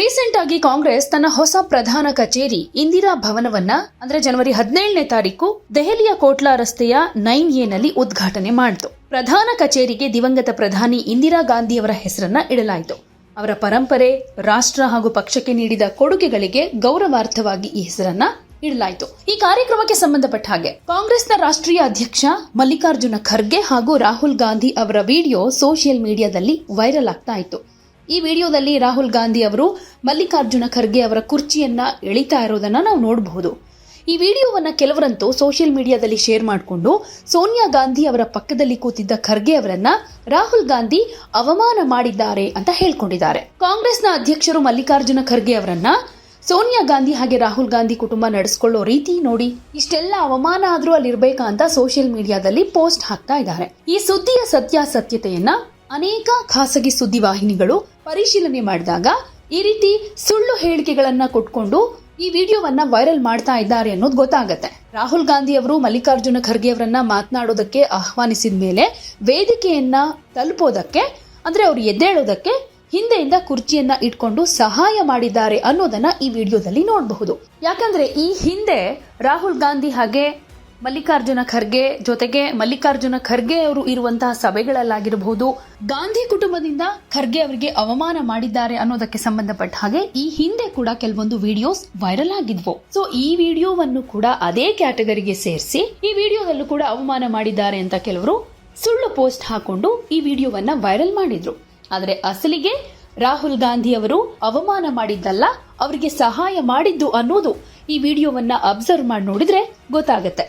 ಹೀಗಾಗಿ ಕಾಂಗ್ರೆಸ್ ತನ್ನ ಹೊಸ ಪ್ರಧಾನ ಕಚೇರಿ ಇಂದಿರಾ ಭವನವನ್ನ, ಅಂದ್ರೆ ಜನವರಿ ಹದಿನೇಳನೇ ತಾರೀಕು ದೆಹಲಿಯ ಕೋಟ್ಲಾ ರಸ್ತೆಯ ನೈನ್ನಲ್ಲಿ ಉದ್ಘಾಟನೆ ಮಾಡಿತು. ಪ್ರಧಾನ ಕಚೇರಿಗೆ ದಿವಂಗತ ಪ್ರಧಾನಿ ಇಂದಿರಾ ಗಾಂಧಿಯವರ ಹೆಸರನ್ನ ಇಡಲಾಯಿತು. ಅವರ ಪರಂಪರೆ, ರಾಷ್ಟ್ರ ಹಾಗೂ ಪಕ್ಷಕ್ಕೆ ನೀಡಿದ ಕೊಡುಗೆಗಳಿಗೆ ಗೌರವಾರ್ಥವಾಗಿ ಈ ಹೆಸರನ್ನ ಇಡಲಾಯಿತು. ಈ ಕಾರ್ಯಕ್ರಮಕ್ಕೆ ಸಂಬಂಧಪಟ್ಟ ಹಾಗೆ ಕಾಂಗ್ರೆಸ್ನ ರಾಷ್ಟ್ರೀಯ ಅಧ್ಯಕ್ಷ ಮಲ್ಲಿಕಾರ್ಜುನ ಖರ್ಗೆ ಹಾಗೂ ರಾಹುಲ್ ಗಾಂಧಿ ಅವರ ವಿಡಿಯೋ ಸೋಷಿಯಲ್ ಮೀಡಿಯಾದಲ್ಲಿ ವೈರಲ್ ಆಗ್ತಾ ಇತ್ತು. ಈ ವಿಡಿಯೋದಲ್ಲಿ ರಾಹುಲ್ ಗಾಂಧಿ ಅವರು ಮಲ್ಲಿಕಾರ್ಜುನ ಖರ್ಗೆ ಅವರ ಕುರ್ಚಿಯನ್ನ ಎಳಿತಾ ಇರೋದನ್ನ ನಾವು ನೋಡಬಹುದು. ಈ ವಿಡಿಯೋವನ್ನ ಕೆಲವರಂತೂ ಸೋಷಿಯಲ್ ಮೀಡಿಯಾದಲ್ಲಿ ಶೇರ್ ಮಾಡಿಕೊಂಡು ಸೋನಿಯಾ ಗಾಂಧಿ ಅವರ ಪಕ್ಕದಲ್ಲಿ ಕೂತಿದ್ದ ಖರ್ಗೆ ಅವರನ್ನ ರಾಹುಲ್ ಗಾಂಧಿ ಅವಮಾನ ಮಾಡಿದ್ದಾರೆ ಅಂತ ಹೇಳ್ಕೊಂಡಿದ್ದಾರೆ. ಕಾಂಗ್ರೆಸ್ನ ಅಧ್ಯಕ್ಷರು ಮಲ್ಲಿಕಾರ್ಜುನ ಖರ್ಗೆ ಅವರನ್ನ ಸೋನಿಯಾ ಗಾಂಧಿ ಹಾಗೆ ರಾಹುಲ್ ಗಾಂಧಿ ಕುಟುಂಬ ನಡೆಸ್ಕೊಳ್ಳೋ ರೀತಿ ನೋಡಿ, ಇಷ್ಟೆಲ್ಲ ಅವಮಾನ ಆದ್ರೂ ಅಲ್ಲಿರ್ಬೇಕಾ ಅಂತ ಸೋಷಿಯಲ್ ಮೀಡಿಯಾದಲ್ಲಿ ಪೋಸ್ಟ್ ಹಾಕ್ತಾ ಇದ್ದಾರೆ. ಈ ಸುದ್ದಿಯ ಸತ್ಯಾಸತ್ಯತೆಯನ್ನ ಅನೇಕ ಖಾಸಗಿ ಸುದ್ದಿವಾಹಿನಿಗಳು ಪರಿಶೀಲನೆ ಮಾಡಿದಾಗ ಈ ರೀತಿ ಸುಳ್ಳು ಹೇಳಿಕೆಗಳನ್ನ ಕೊಟ್ಕೊಂಡು ಈ ವಿಡಿಯೋವನ್ನ ವೈರಲ್ ಮಾಡ್ತಾ ಇದ್ದಾರೆ ಅನ್ನೋದು ಗೊತ್ತಾಗತ್ತೆ. ರಾಹುಲ್ ಗಾಂಧಿ ಅವರು ಮಲ್ಲಿಕಾರ್ಜುನ ಖರ್ಗೆ ಅವರನ್ನ ಮಾತನಾಡೋದಕ್ಕೆ ಆಹ್ವಾನಿಸಿದ ಮೇಲೆ ವೇದಿಕೆಯನ್ನ ತಲುಪೋದಕ್ಕೆ, ಅಂದ್ರೆ ಅವರು ಎದ್ದೇಳೋದಕ್ಕೆ, ಹಿಂದೆಯಿಂದ ಕುರ್ಚಿಯನ್ನ ಇಟ್ಕೊಂಡು ಸಹಾಯ ಮಾಡಿದ್ದಾರೆ ಅನ್ನೋದನ್ನ ಈ ವಿಡಿಯೋದಲ್ಲಿ ನೋಡಬಹುದು. ಯಾಕಂದ್ರೆ ಈ ಹಿಂದೆ ರಾಹುಲ್ ಗಾಂಧಿ ಹಾಗೆ ಮಲ್ಲಿಕಾರ್ಜುನ ಖರ್ಗೆ ಜೊತೆಗೆ ಮಲ್ಲಿಕಾರ್ಜುನ ಖರ್ಗೆ ಅವರು ಇರುವಂತಹ ಸಭೆಗಳಲ್ಲಾಗಿರಬಹುದು. ಗಾಂಧಿ ಕುಟುಂಬದಿಂದ ಖರ್ಗೆ ಅವರಿಗೆ ಅವಮಾನ ಮಾಡಿದ್ದಾರೆ ಅನ್ನೋದಕ್ಕೆ ಸಂಬಂಧಪಟ್ಟ ಹಾಗೆ ಈ ಹಿಂದೆ ಕೂಡ ಕೆಲವೊಂದು ವಿಡಿಯೋಸ್ ವೈರಲ್ ಆಗಿದ್ವು. ಸೊ ಈ ವಿಡಿಯೋವನ್ನು ಕೂಡ ಅದೇ ಕ್ಯಾಟಗರಿಗೆ ಸೇರಿಸಿ, ಈ ವಿಡಿಯೋದಲ್ಲೂ ಕೂಡ ಅವಮಾನ ಮಾಡಿದ್ದಾರೆ ಅಂತ ಕೆಲವರು ಸುಳ್ಳು ಪೋಸ್ಟ್ ಹಾಕೊಂಡು ಈ ವಿಡಿಯೋವನ್ನ ವೈರಲ್ ಮಾಡಿದ್ರು. ಆದರೆ ಅಸಲಿಗೆ ರಾಹುಲ್ ಗಾಂಧಿ ಅವರು ಅವಮಾನ ಮಾಡಿದ್ದಲ್ಲ, ಅವರಿಗೆ ಸಹಾಯ ಮಾಡಿದ್ದು ಅನ್ನೋದು ಈ ವಿಡಿಯೋವನ್ನ ಅಬ್ಸರ್ವ್ ಮಾಡಿ ನೋಡಿದ್ರೆ ಗೊತ್ತಾಗತ್ತೆ.